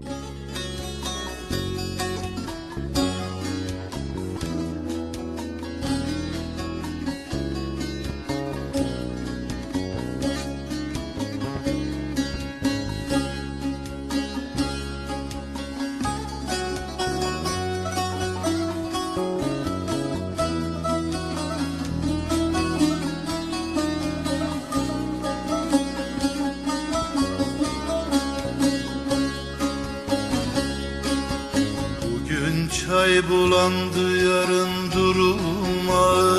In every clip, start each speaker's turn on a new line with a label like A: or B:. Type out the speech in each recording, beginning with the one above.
A: you çay bulandı yarın durulmaz.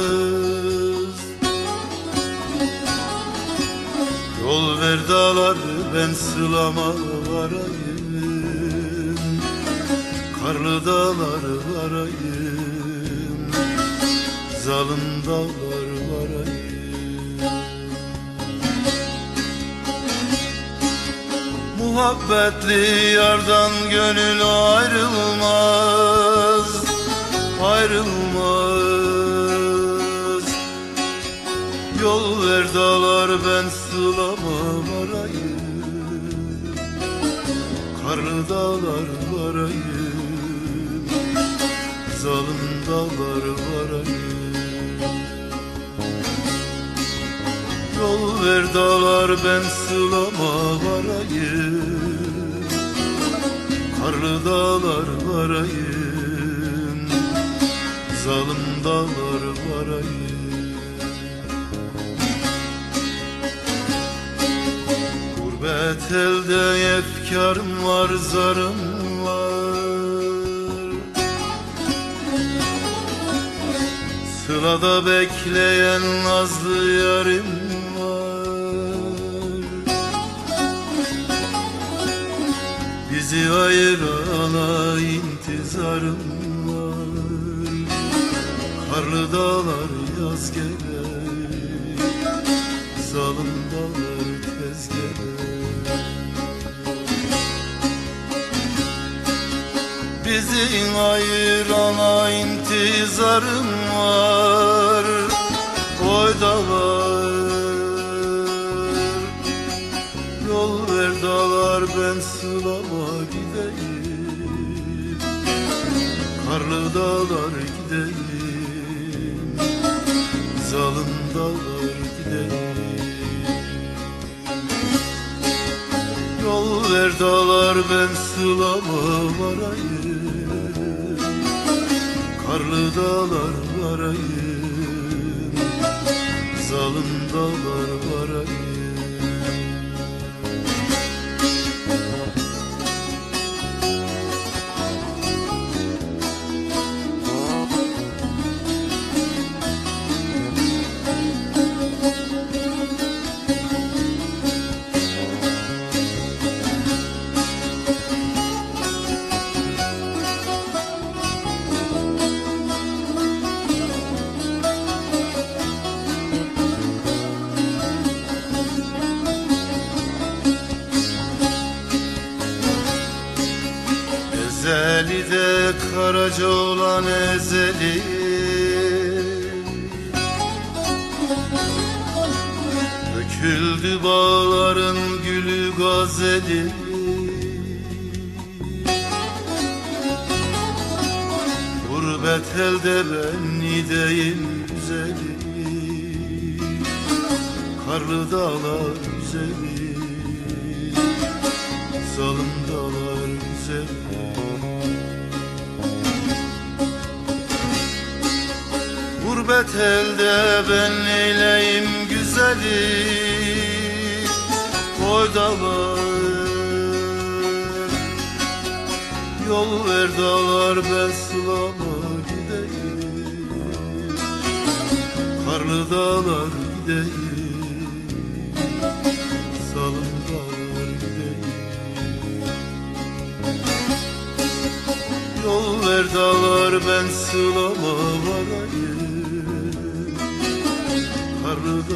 A: Yol ver dağlar ben sılama varayım Karlı dağlar varayım Zalim dağlar Muhabbetli yardan gönül ayrılmaz Ayrılmaz. Yol ver dağlar ben sılama varayım. Karlı dağlar varayım. Zalim dağlar varayım Yol ver dağlar ben sılama varayım Karlı dağlar varayım Zalim dağlar varayım Gurbet elde efkarım var zarım var. Sılada bekleyen nazlı yarim Bizi ayırana intizarım var Karlı dağlar yaz gelir Zalim dağlar tez gelir. Bizi ayırana intizarım var Oy dağlar gideyim Karlı dağlar gideyim Zalim dağlar gideyim Yol ver dağlar ben sılama varayım. Karlı dağlar varayım. Zalim dağlar varayım Ezeli de karaca olan ezeli. Döküldü bağların gülü gazeli. Gurbet elde ben nideyim güzeli. Karlı dağlar güzeli. Zalim dağlar güzeli Gurbet elde ben neyleyim güzeli? Koy Yol ver dağlar ben sılama gideyim. Karlı dağlar gideyim. Salım dağlar gideyim. Yol ver dağlar ben sılama varayım Karlı